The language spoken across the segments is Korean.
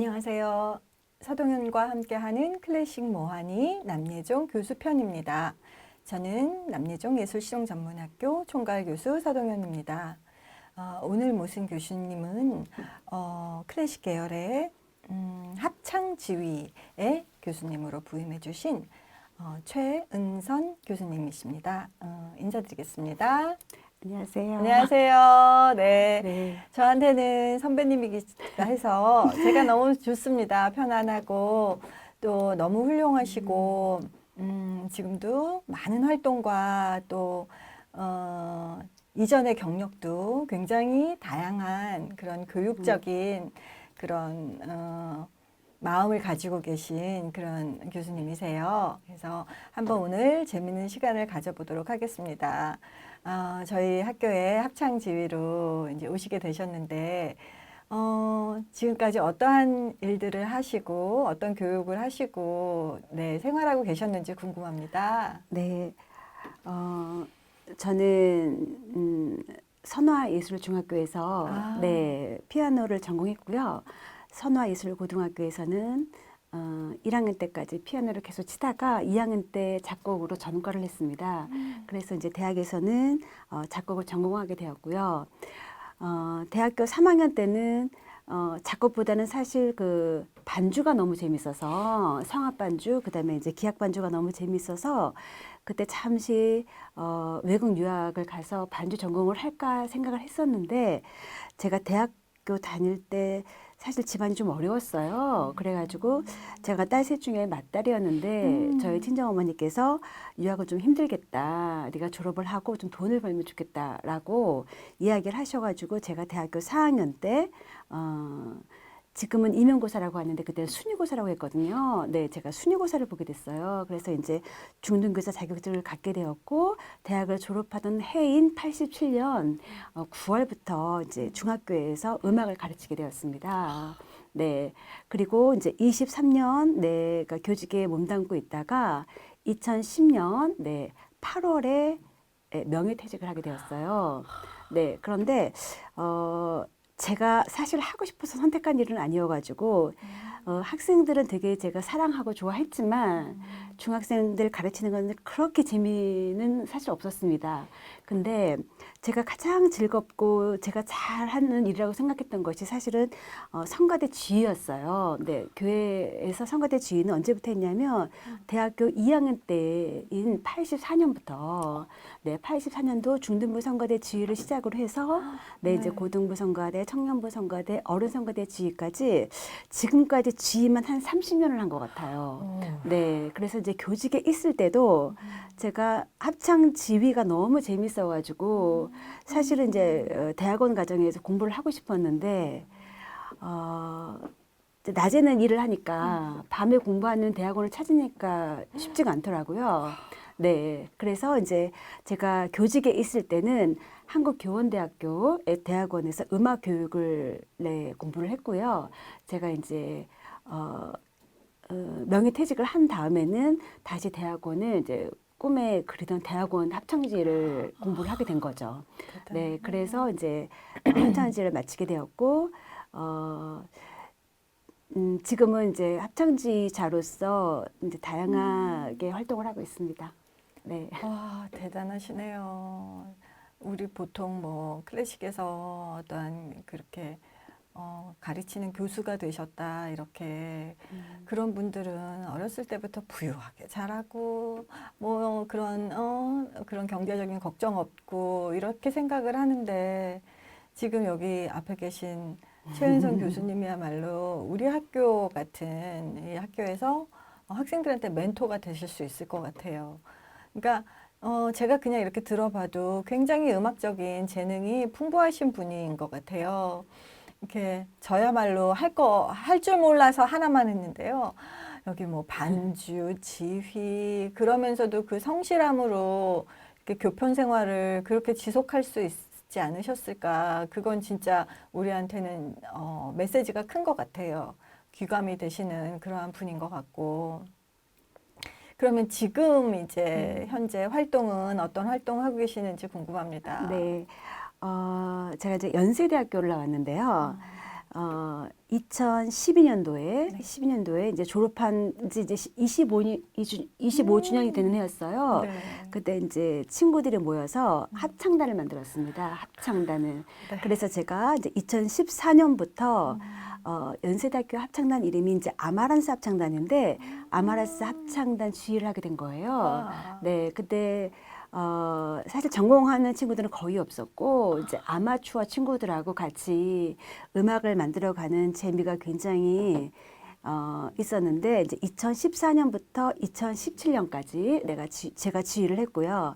안녕하세요. 서동현과 함께하는 클래식 모하니 남예종 교수 편입니다. 저는 남예종 예술실용전문학교 총괄 교수 서동현입니다. 어, 오늘 모신 교수님은 어, 클래식 계열의 음, 합창 지휘의 교수님으로 부임해 주신 어, 최은선 교수님이십니다. 어, 인사드리겠습니다. 안녕하세요. 안녕하세요. 네. 네. 저한테는 선배님이기도 해서 제가 너무 좋습니다. 편안하고 또 너무 훌륭하시고 음, 지금도 많은 활동과 또 어, 이전의 경력도 굉장히 다양한 그런 교육적인 그런 어, 마음을 가지고 계신 그런 교수님이세요. 그래서 한번 오늘 재밌는 시간을 가져보도록 하겠습니다. 어, 저희 학교에 합창 지휘로 이제 오시게 되셨는데, 어, 지금까지 어떠한 일들을 하시고, 어떤 교육을 하시고, 네, 생활하고 계셨는지 궁금합니다. 네. 어, 저는 음, 선화예술중학교에서 아. 네, 피아노를 전공했고요. 선화예술고등학교에서는 어, 1학년 때까지 피아노를 계속 치다가 2학년 때 작곡으로 전과를 했습니다. 그래서 이제 대학에서는 어, 작곡을 전공하게 되었고요. 어, 대학교 3학년 때는 어, 작곡보다는 사실 그 반주가 너무 재밌어서 성악 반주, 그다음에 이제 기악 반주가 너무 재밌어서 그때 잠시 어, 외국 유학을 가서 반주 전공을 할까 생각을 했었는데 제가 대학교 다닐 때 사실 집안이 좀 어려웠어요. 그래가지고 제가 딸 셋 중에 맏딸이었는데 음. 저희 친정 어머니께서 유학은 좀 힘들겠다. 네가 졸업을 하고 좀 돈을 벌면 좋겠다라고 이야기를 하셔가지고 제가 대학교 4학년 때 어, 지금은 임용고사라고 하는데 그때는 순위고사라고 했거든요. 네, 제가 순위고사를 보게 됐어요. 그래서 이제 중등교사 자격증을 갖게 되었고 대학을 졸업하던 해인 87년 어, 9월부터 이제 중학교에서 음악을 가르치게 되었습니다. 네, 그리고 이제 23년 내가 교직에 몸담고 있다가 2010년 네 8월에 명예퇴직을 하게 되었어요. 네, 그런데 어. 제가 사실 하고 싶어서 선택한 일은 아니어가지고 어, 학생들은 되게 제가 사랑하고 좋아했지만 중학생들 가르치는 건 그렇게 재미는 사실 없었습니다. 근데 제가 가장 즐겁고 제가 잘하는 일이라고 생각했던 것이 사실은 어, 성가대 지휘였어요. 네, 교회에서 성가대 지휘는 언제부터 했냐면 대학교 2학년 때인 84년부터 네, 84년도 중등부 성가대 지휘를 시작으로 해서 네, 이제 네. 고등부 성가대, 청년부 성가대, 어른 성가대 지휘까지 지금까지 지휘만 한 30년을 한 것 같아요. 네, 그래서 이제 교직에 있을 때도 제가 합창 지휘가 너무 재밌어가지고 사실은 이제 어, 대학원 과정에서 공부를 하고 싶었는데 어, 낮에는 일을 하니까 밤에 공부하는 대학원을 찾으니까 쉽지가 않더라고요. 네, 그래서 이제 제가 교직에 있을 때는 한국교원대학교의 대학원에서 음악 교육을 네, 공부를 했고요. 제가 이제 어, 어, 명예 퇴직을 한 다음에는 다시 대학원을 이제 꿈에 그리던 대학원 합창지를 공부를 하게 된 거죠. 네, 그래서 이제 합창지를 마치게 되었고, 어, 음, 지금은 이제 합창지자로서 이제 다양하게 활동을 하고 있습니다. 네. 와, 대단하시네요. 우리 보통 뭐 클래식에서 어떠한 그렇게 어, 가르치는 교수가 되셨다 이렇게 그런 분들은 어렸을 때부터 부유하게 잘하고 뭐 그런 어 그런 경제적인 걱정 없고 이렇게 생각을 하는데 지금 여기 앞에 계신 최은성 교수님이야말로 우리 학교 같은 이 학교에서 어, 학생들한테 멘토가 되실 수 있을 것 같아요. 그러니까 어 제가 그냥 이렇게 들어봐도 굉장히 음악적인 재능이 풍부하신 분인 것 같아요. 이렇게 저야말로 할 거 할 줄 몰라서 하나만 했는데요. 여기 뭐 반주, 지휘 그러면서도 그 성실함으로 이렇게 교편 생활을 그렇게 지속할 수 있지 않으셨을까? 그건 진짜 우리한테는 어, 메시지가 큰 것 같아요. 귀감이 되시는 그러한 분인 것 같고. 그러면 지금 이제 현재 활동은 어떤 활동 하고 계시는지 궁금합니다. 네. 어, 제가 이제 연세대학교를 나왔는데요. 어, 2012년도에 네. 12년도에 이제 졸업한 지 이제 25년 25주년이 되는 해였어요. 네. 그때 이제 친구들이 모여서 합창단을 만들었습니다. 합창단을. 네. 그래서 제가 이제 2014년부터 음. 어, 연세대학교 합창단 이름이 이제 아마란스 합창단인데 아마란스 합창단 지휘를 하게 된 거예요. 아. 네, 그때 어, 사실 전공하는 친구들은 거의 없었고 이제 아마추어 친구들하고 같이 음악을 만들어가는 재미가 굉장히 어, 있었는데 이제 2014년부터 2017년까지 내가 지, 제가 지휘를 했고요.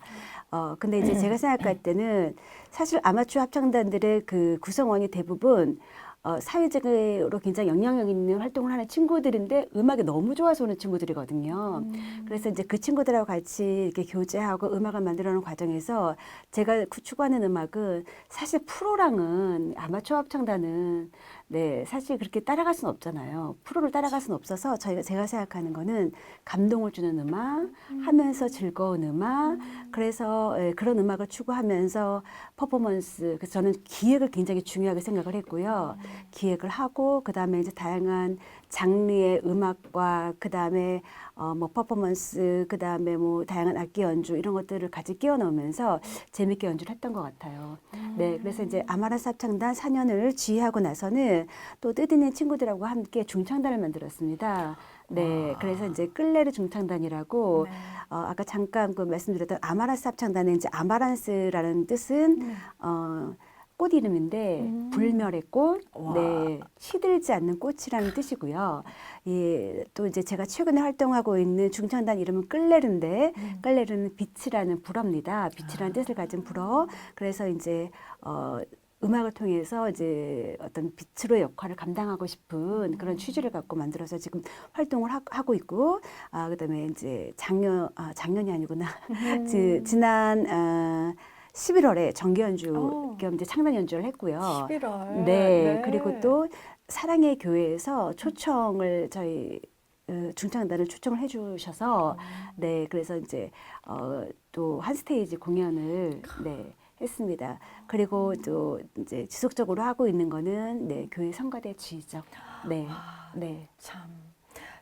어, 근데 이제 제가 생각할 때는 사실 아마추어 합창단들의 그 구성원이 대부분 어, 사회적으로 굉장히 영향력 있는 활동을 하는 친구들인데 음악이 너무 좋아서 오는 친구들이거든요. 음. 그래서 이제 그 친구들하고 같이 이렇게 교제하고 음악을 만들어가는 과정에서 제가 구- 추구하는 음악은 사실 프로랑은 아마추어 합창단은 네 사실 그렇게 따라갈 수는 없잖아요. 프로를 따라갈 수는 없어서 저희가 제가 생각하는 거는 감동을 주는 음악, 하면서 즐거운 음악. 그래서 예, 그런 음악을 추구하면서 퍼포먼스. 그래서 저는 기획을 굉장히 중요하게 생각을 했고요. 기획을 하고 그 다음에 이제 다양한 장르의 음악과 그 다음에 어, 뭐 퍼포먼스, 그 다음에 뭐 다양한 악기 연주 이런 것들을 같이 끼워 넣으면서 재밌게 연주를 했던 것 같아요. 네, 그래서 이제 아마라스 합창단 4년을 지휘하고 나서는 또 뜻있는 친구들하고 함께 중창단을 만들었습니다. 네, 와. 그래서 이제 끌레르 중창단이라고 네. 어, 아까 잠깐 그 말씀드렸던 아마라스 합창단은 이제 아마란스라는 뜻은 네. 어, 꽃 이름인데 음. 불멸의 꽃, 와. 네, 시들지 않는 꽃이라는 뜻이고요. 예, 또 이제 제가 최근에 활동하고 있는 중창단 이름은 끌레르인데 음. 끌레르는 빛이라는 불어입니다. 빛이라는 뜻을 가진 불어. 그래서 이제 어, 음악을 통해서 이제 어떤 빛으로 역할을 감당하고 싶은 그런 취지를 갖고 만들어서 지금 활동을 하, 하고 있고, 아 그다음에 이제 작년 아 작년이 아니구나. 음. 지, 지난 어, 11월에 정기 연주 어. 겸 이제 창단 연주를 했고요. 11월. 네, 그리고 또 사랑의 교회에서 초청을 저희 어, 중창단을 초청을 해주셔서 네, 그래서 이제 어, 또 한 스테이지 공연을 네. 했습니다. 그리고 또 이제 지속적으로 하고 있는 거는 네 교회 성가대 지휘죠. 네, 아, 네, 참.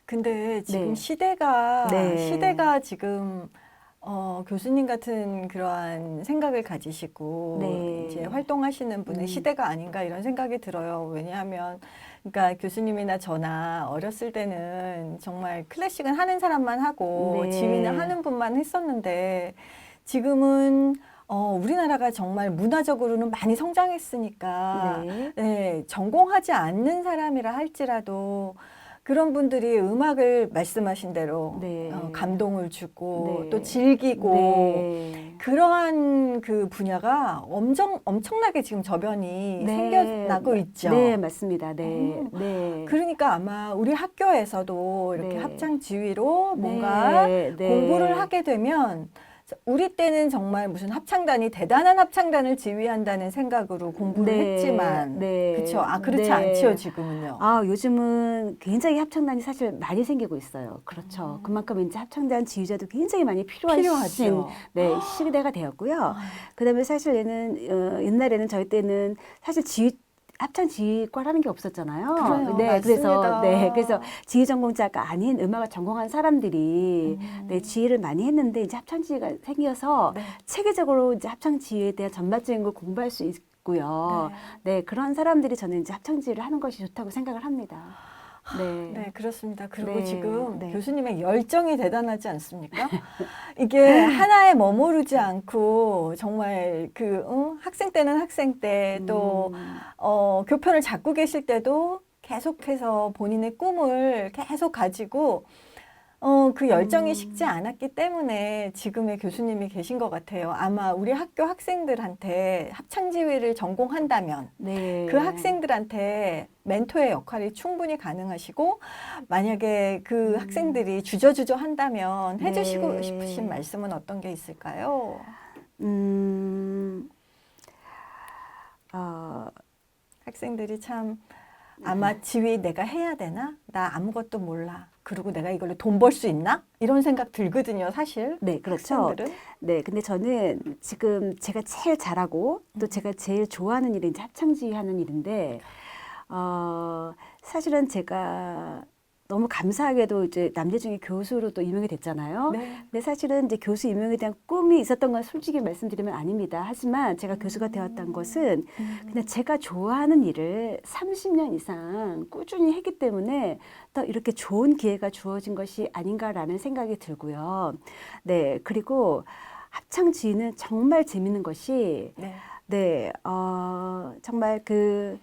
근데 지금 네. 시대가 네. 시대가 지금 어, 교수님 같은 그러한 생각을 가지시고 네. 이제 활동하시는 분의 음. 시대가 아닌가 이런 생각이 들어요. 왜냐하면 그러니까 교수님이나 저나 어렸을 때는 정말 클래식은 하는 사람만 하고 네. 지휘는 하는 분만 했었는데 지금은 어, 우리나라가 정말 문화적으로는 많이 성장했으니까 네, 네, 전공하지 않는 사람이라 할지라도 그런 분들이 음악을 말씀하신 대로 네. 어, 감동을 주고 네. 또 즐기고 네. 그러한 그 분야가 엄청 엄청나게 지금 저변이 네. 생겨나고 있죠. 네, 맞습니다. 네, 음. 네. 그러니까 아마 우리 학교에서도 이렇게 네. 합창 지휘로 뭔가 네, 네. 공부를 하게 되면 우리 때는 정말 무슨 합창단이 대단한 합창단을 지휘한다는 생각으로 공부를 네, 했지만 네, 그렇죠. 아 그렇지 네. 않지요 지금은요. 아, 요즘은 굉장히 합창단이 사실 많이 생기고 있어요. 그렇죠. 음. 그만큼 이제 합창단 지휘자도 굉장히 많이 필요하신. 네, 시대가 되었고요. 아, 그다음에 사실 얘는 어, 옛날에는 저희 때는 사실 지휘 합창 지휘과라는 게 없었잖아요. 그래요. 네, 그래서 맞습니다. 네, 그래서 지휘 전공자가 아닌 음악을 전공한 사람들이 음. 네, 지휘를 많이 했는데 이제 합창 지휘가 생겨서 네. 체계적으로 이제 합창 지휘에 대한 전반적인 걸 공부할 수 있고요. 네, 그런 사람들이 저는 이제 합창 지휘를 하는 것이 좋다고 생각을 합니다. 네. 네, 그렇습니다. 그리고 네, 지금 네. 교수님의 열정이 대단하지 않습니까? 이게 하나에 머무르지 않고 정말 그 응? 학생 때는 학생 때또 음, 어, 교편을 잡고 계실 때도 계속해서 본인의 꿈을 계속 가지고 어, 그 열정이 음. 식지 않았기 때문에 지금의 교수님이 계신 것 같아요. 아마 우리 학교 학생들한테 합창지휘를 전공한다면 네. 그 학생들한테 멘토의 역할이 충분히 가능하시고 만약에 그 음. 학생들이 주저주저 한다면 해주시고 네. 싶으신 말씀은 어떤 게 있을까요? 음, 어, 학생들이 참 아마 지휘 내가 해야 되나? 나 아무것도 몰라. 그리고 내가 이걸로 돈 벌 수 있나? 이런 생각 들거든요, 사실. 네, 그렇죠. 학생들은. 네, 근데 저는 지금 제가 제일 잘하고 음. 또 제가 제일 좋아하는 일이 이제 합창지휘 하는 일인데, 어, 사실은 제가 너무 감사하게도 이제 남대 중에 교수로 또 임명이 됐잖아요. 네. 근데 사실은 이제 교수 임명에 대한 꿈이 있었던 건 솔직히 말씀드리면 아닙니다. 하지만 제가 교수가 되었던 것은 그냥 제가 좋아하는 일을 30년 이상 꾸준히 했기 때문에 더 이렇게 좋은 기회가 주어진 것이 아닌가라는 생각이 들고요. 네, 그리고 합창지휘는 정말 재밌는 것이 네. 네, 어, 정말 그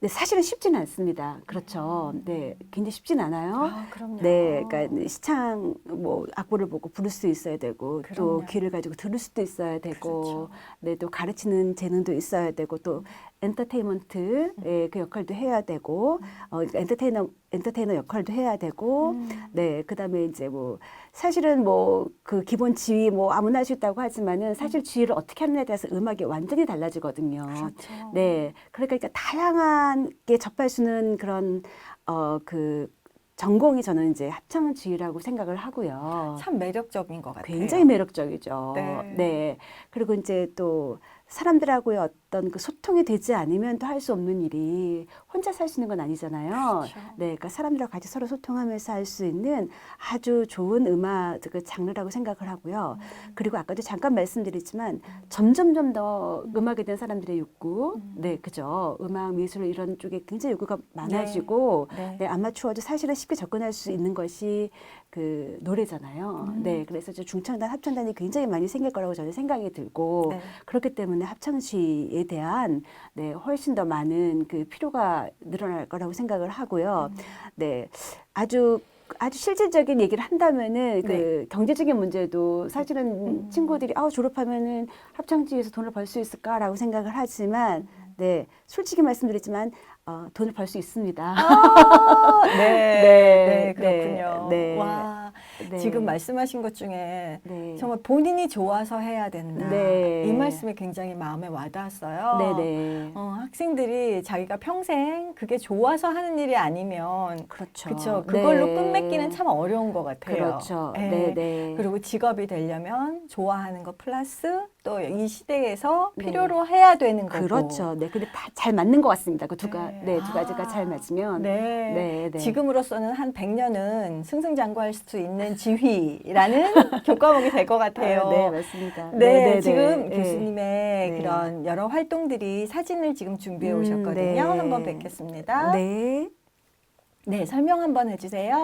네, 사실은 쉽지는 않습니다. 그렇죠. 네, 굉장히 쉽진 않아요. 아, 그럼요. 네, 그러니까 시창 뭐 악보를 보고 부를 수 있어야 되고 또 그럼요. 귀를 가지고 들을 수도 있어야 되고, 그렇죠. 네, 또 가르치는 재능도 있어야 되고 또 엔터테인먼트의 그 역할도 해야 되고, 어, 그러니까 엔터테이너 엔터테이너 역할도 해야 되고, 음. 네, 그다음에 이제 뭐 사실은 뭐 그 기본 지휘 뭐 아무나 할 수 있다고 하지만은 사실 지휘를 어떻게 하느냐에 따라서 음악이 완전히 달라지거든요. 그렇죠. 네, 그러니까 다양하게 접할 수 있는 그런 어그 전공이 저는 이제 합창 지휘라고 생각을 하고요. 참 매력적인 것 같아요. 굉장히 매력적이죠. 네. 네. 그리고 이제 또 사람들하고의 어떤 그 소통이 되지 않으면 또 할 수 없는 일이 혼자 살 수 있는 건 아니잖아요. 그렇죠. 네, 그러니까 사람들하고 같이 서로 소통하면서 할 수 있는 아주 좋은 음악 그 장르라고 생각을 하고요. 음. 그리고 아까도 잠깐 말씀드렸지만 점점점 더 음악에 대한 사람들의 욕구, 음. 네, 그죠. 음악, 미술 이런 쪽에 굉장히 욕구가 많아지고, 네. 네, 아마추어도 사실은 쉽게 접근할 수 있는 것이 그 노래잖아요. 음. 네, 그래서 이제 중창단, 합창단이 굉장히 많이 생길 거라고 저는 생각이 들고, 네. 그렇기 때문에 합창시에 대한 네, 훨씬 더 많은 그 필요가 늘어날 거라고 생각을 하고요. 음. 네, 아주 아주 실질적인 얘기를 한다면은 그 경제적인 문제도 사실은 네. 음. 친구들이 아 졸업하면은 합창지에서 돈을 벌 수 있을까라고 생각을 하지만 네 솔직히 말씀드리지만 어, 돈을 벌 수 있습니다. 아, 네. 네, 네, 그렇군요. 네, 네. 와, 네. 지금 말씀하신 것 중에 네. 정말 본인이 좋아서 해야 된다. 네. 이 말씀이 굉장히 마음에 와닿았어요. 네 네 어, 학생들이 자기가 평생 그게 좋아서 하는 일이 아니면 그렇죠. 그렇죠. 그걸로 네. 끝맺기는 참 어려운 것 같아요. 그렇죠. 네. 네 네 그리고 직업이 되려면 좋아하는 거 플러스 또 이 시대에서 네. 필요로 해야 되는 거고. 그렇죠. 네, 근데 다 잘 맞는 것 같습니다. 그 두 가, 네. 네, 두 가지가 아. 잘 맞으면. 네. 네, 네. 지금으로서는 한 100년은 승승장구할 수 있는 지휘라는 교과목이 될 것 같아요. 아, 네, 맞습니다. 네, 지금 네. 교수님의 네. 그런 여러 활동들이 사진을 지금 준비해 음, 오셨거든요. 네. 한번 뵙겠습니다. 네. 네. 설명 한번 해주세요.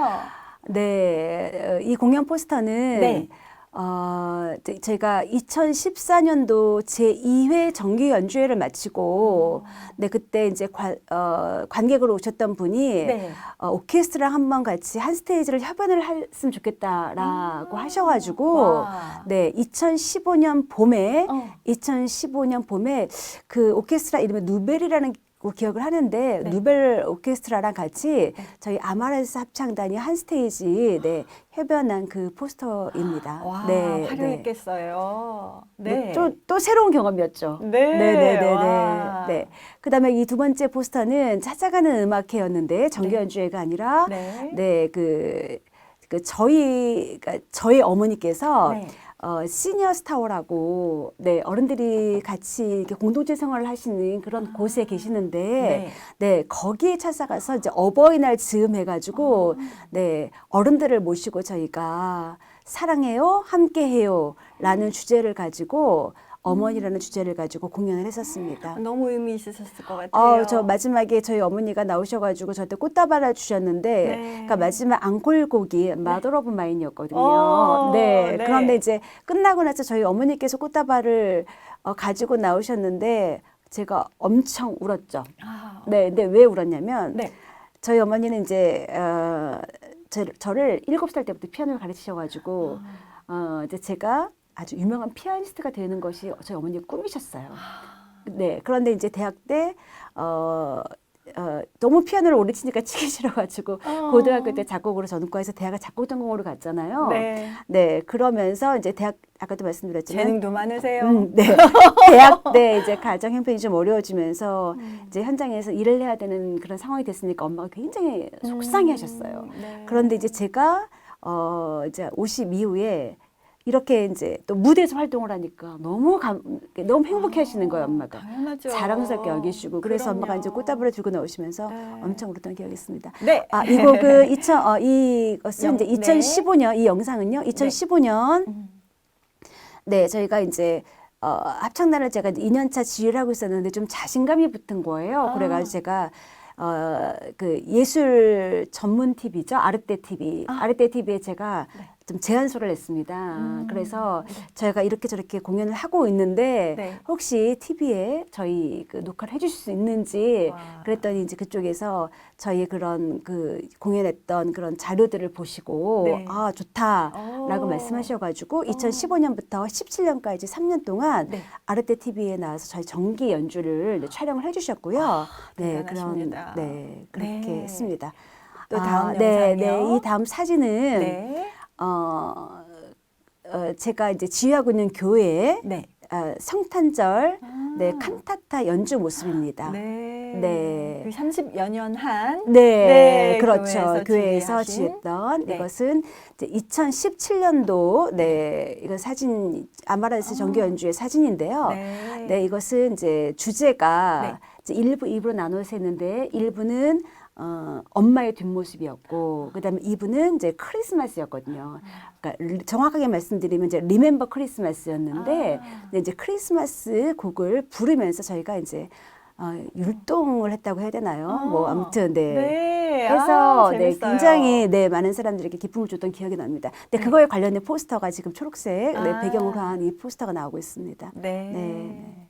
네, 어, 이 공연 포스터는 네. 어, 제- 제가 2014년도 제 2회 정기 연주회를 마치고, 네, 그때 이제 관, 어, 관객으로 오셨던 분이 네. 어, 오케스트라 한 번 같이 한 스테이지를 협연을 했으면 좋겠다라고 하셔가지고, 음. 와. 네, 2015년 봄에 어. 2015년 봄에 그 오케스트라 이름이 누벨이라는 거 기억을 하는데 네. 누벨 오케스트라랑 같이 저희 아마레스 합창단이 한 스테이지 네, 협연한 그 포스터입니다. 와, 네, 화려했겠어요. 네. 네. 또, 또 새로운 경험이었죠. 네. 네네네네. 와. 네. 그 다음에 이 두 번째 포스터는 찾아가는 음악회였는데 정기 네. 연주회가 아니라 네. 네, 그, 그 저희, 그러니까 저희 어머니께서 네. 어, 시니어 스타워라고, 네, 어른들이 같이 이렇게 공동체 생활을 하시는 그런 곳에 계시는데, 아. 네. 네. 거기에 찾아가서 이제 어버이날 즈음 해가지고, 아. 네, 어른들을 모시고 저희가 사랑해요, 함께해요, 라는 주제를 가지고, 어머니라는 주제를 가지고 공연을 했었습니다. 너무 의미 있으셨을 것 같아요. 어, 저 마지막에 저희 어머니가 나오셔가지고 저한테 꽃다발을 주셨는데, 네. 그러니까 마지막 앙콜 곡이 마더 오브 마인이었거든요. 어, 네. 네. 그런데 이제 끝나고 나서 저희 어머니께서 꽃다발을 어, 가지고 나오셨는데, 제가 엄청 울었죠. 아, 네. 근데 왜 울었냐면, 네. 저희 어머니는 이제, 어, 저, 저를 일곱 살 때부터 피아노를 가르치셔가지고, 어, 이제 제가 아주 유명한 피아니스트가 되는 것이 저희 어머니의 꿈이셨어요. 네. 그런데 이제 대학 때, 어, 어, 너무 피아노를 오래 치니까 치기 싫어가지고, 어. 고등학교 때 작곡으로 전과해서 대학을 작곡 전공으로 갔잖아요. 네. 네, 그러면서 이제 대학, 아까도 말씀드렸지만, 재능도 많으세요. 음, 네. 대학 때 이제 가정 형편이 좀 어려워지면서 음. 이제 현장에서 일을 해야 되는 그런 상황이 됐으니까 엄마가 굉장히 속상해 하셨어요. 음, 네. 그런데 이제 제가 어 이제 50 이후에 이렇게 이제 또 무대에서 활동을 하니까 너무 감, 너무 행복해 하시는 거예요, 엄마가. 당연하죠. 자랑스럽게 여기시고 그래서 엄마가 이제 그럼요. 꽃다발을 들고 나오시면서 네. 엄청 울었던 기억이 있습니다. 네. 아, 이 곡은 2000, 어, 이것은 영- 이제 네. 2015년, 이 영상은요, 2015년, 음. 네, 저희가 이제, 어, 합창단을 제가 2년차 지휘를 하고 있었는데 좀 자신감이 붙은 거예요. 아. 그래가지고 제가, 어, 그 예술 전문 TV죠. 아르떼 TV. 아. 아. 르떼 TV에 제가 네. 좀 제안서를 냈습니다. 음. 그래서 저희가 이렇게 저렇게 공연을 하고 있는데 네. 혹시 TV에 저희 그 녹화를 해주실 수 있는지 와. 그랬더니 이제 그쪽에서 저희 그런 그 공연했던 그런 자료들을 보시고 네. 아 좋다라고 오. 말씀하셔가지고 2015년부터 17년까지 3년 동안 네. 아르떼 TV에 나와서 저희 정기 연주를 이제 촬영을 해주셨고요. 네 그런. 네 그렇게 네. 했습니다. 또 다음 네, 영상이요. 네, 이 다음 사진은 네. 어, 어, 제가 이제 지휘하고 있는 교회에 네. 어, 성탄절 아. 네 칸타타 연주 모습입니다. 네. 네. 그 30여 년 한. 네, 네, 그렇죠. 교회에서 교회에서. 지냈던 네. 이것은 이제 2017년도 네 이건 사진 아마란스 정규 연주의 사진인데요. 네. 네. 이것은 이제 주제가 네. 이제 일부 입으로 나눠서 했는데 일부는 어, 엄마의 뒷모습이었고 그다음에 이부는 이제 크리스마스였거든요. 그러니까 리- 정확하게 말씀드리면 이제 리멤버 크리스마스였는데 아. 이제 크리스마스 곡을 부르면서 저희가 이제 어, 율동을 했다고 해야 되나요? 뭐 아. 아무튼 네. 네. 해서 아, 네. 굉장히 네, 많은 사람들에게 기쁨을 줬던 기억이 납니다. 근데 네. 그거에 관련된 포스터가 지금 초록색 네, 아. 배경으로 한 이 포스터가 나오고 있습니다. 네. 네.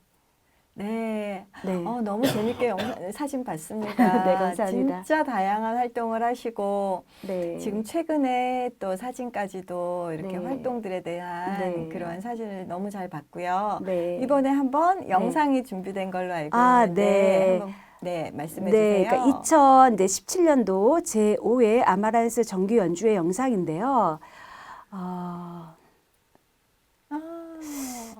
네. 네. 어, 너무 재밌게 영상, 사진 봤습니다. 네, 감사합니다. 진짜 다양한 활동을 하시고 네. 지금 최근에 또 사진까지도 이렇게 네. 활동들에 대한 네. 그러한 사진을 너무 잘 봤고요. 네. 이번에 한번 영상이 준비된 걸로 알고 아, 있는데 네. 한번 네, 말씀해 네, 주세요. 그러니까 2017년도 제5회 아마란스 정규 연주회 영상인데요. 어, 아,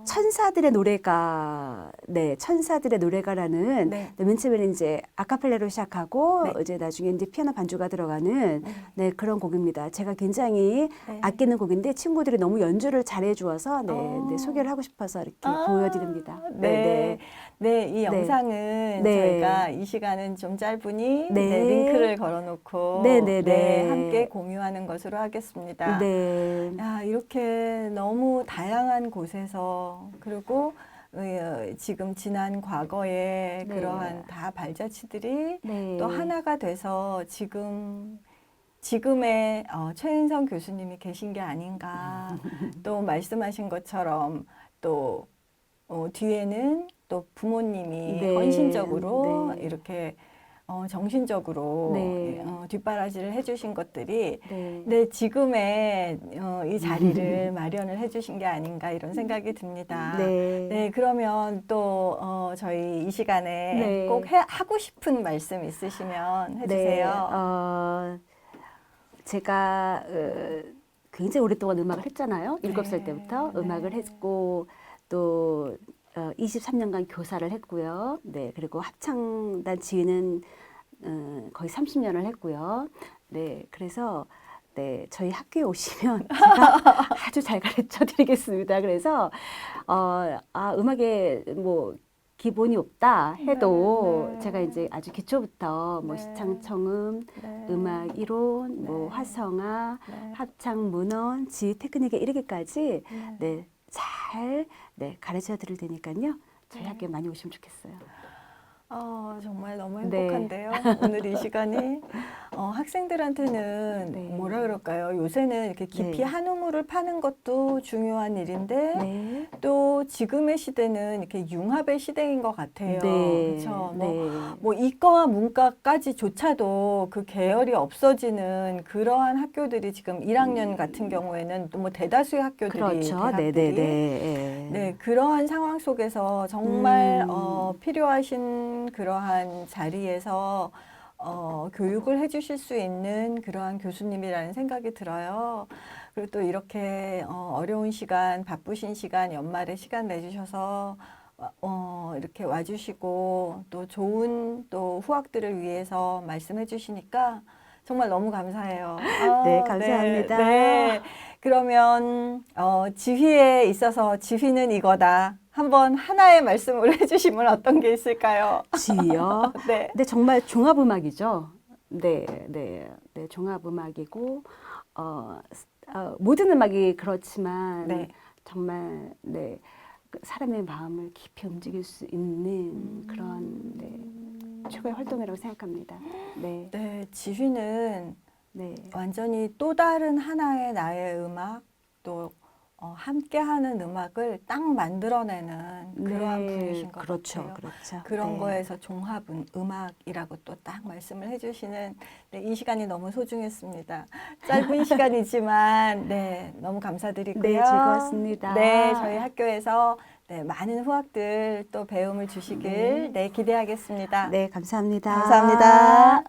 천사들의 노래가 네 천사들의 노래가라는 네. 네, 맨 처음에는 이제 아카펠라로 시작하고 네. 이제 나중에 이제 피아노 반주가 들어가는 네. 네 그런 곡입니다. 제가 굉장히 네. 아끼는 곡인데 친구들이 너무 연주를 잘해 주어서 네, 어. 네, 소개를 하고 싶어서 이렇게 아, 보여드립니다. 네. 네, 이 네. 영상은 네. 저희가 이 시간은 좀 짧으니 네. 네, 링크를 걸어놓고 네, 네, 네. 함께 공유하는 것으로 하겠습니다. 네. 야, 이렇게 너무 다양한 곳에서 그리고 어, 지금 지난 과거에 네. 그러한 다 발자취들이 네. 또 하나가 돼서 지금 지금의 어, 최은성 교수님이 계신 게 아닌가 또 말씀하신 것처럼 또 어, 뒤에는 또 부모님이 네. 헌신적으로 네. 이렇게 어, 정신적으로 네. 어, 뒷바라지를 해주신 것들이 네. 네, 지금의 어, 이 자리를 마련을 해주신 게 아닌가 이런 생각이 듭니다. 네. 네, 그러면 또 어, 저희 이 시간에 네. 꼭 해, 하고 싶은 말씀 있으시면 해주세요. 네, 어, 제가 어, 굉장히 오랫동안 음악을 했잖아요. 일곱 살 네, 때부터 네. 음악을 했고 또 어, 23년간 교사를 했고요. 네, 그리고 합창단 지휘는 어, 거의 30년을 했고요. 네, 그래서 네, 저희 학교에 오시면 제가 아주 잘 가르쳐 드리겠습니다. 그래서 어, 아, 음악에 뭐 기본이 없다 해도 네, 네. 제가 이제 아주 기초부터 뭐 네. 시창 청음, 네. 음악 이론, 뭐 네. 화성화, 네. 합창 문헌, 지휘 테크닉에 이르기까지 네. 네, 잘 네, 가르쳐 드릴 테니까요. 저희 네. 학교에 많이 오시면 좋겠어요. 어, 정말 너무 네. 행복한데요. 오늘 이 시간이 어, 학생들한테는 네. 뭐라 그럴까요? 요새는 이렇게 깊이 네. 한 우물을 파는 것도 중요한 일인데 네. 또 지금의 시대는 이렇게 융합의 시대인 것 같아요. 네. 그렇죠. 뭐, 네. 뭐 이과와 문과까지조차도 그 계열이 없어지는 그러한 학교들이 지금 1학년 같은 경우에는 또 뭐 대다수의 학교들이 음. 그렇죠. 네, 대학들이 네, 네. 네, 그러한 상황 속에서 정말 음. 어, 필요하신 그러한 자리에서 어, 교육을 해주실 수 있는 그러한 교수님이라는 생각이 들어요. 그리고 또 이렇게 어, 어려운 시간, 바쁘신 시간, 연말에 시간 내주셔서 어, 이렇게 와주시고 또 좋은 또 후학들을 위해서 말씀해 주시니까 정말 너무 감사해요. 아, 네, 감사합니다. 네, 네. 그러면 어, 지휘에 있어서 지휘는 이거다. 한번 하나의 말씀을 해주시면 어떤 게 있을까요? 지휘요. 네. 근데 정말 종합 음악이죠. 네, 네, 네, 종합 음악이고 어, 스- 어, 모든 음악이 그렇지만 네. 정말 네그 사람의 마음을 깊이 움직일 수 있는 그런 네, 최고의 활동이라고 생각합니다. 네, 네, 지휘는 네, 완전히 또 다른 하나의 나의 음악 또 어, 함께하는 음악을 딱 만들어내는 그러한 분이신 것 그렇죠, 같아요. 그렇죠. 그런 네. 거에서 종합 음- 음악이라고 또 딱 말씀을 해주시는 네, 이 시간이 너무 소중했습니다. 짧은 시간이지만 네 너무 감사드리고요. 네, 즐거웠습니다. 네 저희 학교에서 네, 많은 후학들 또 배움을 주시길 네, 기대하겠습니다. 네, 감사합니다. 감사합니다.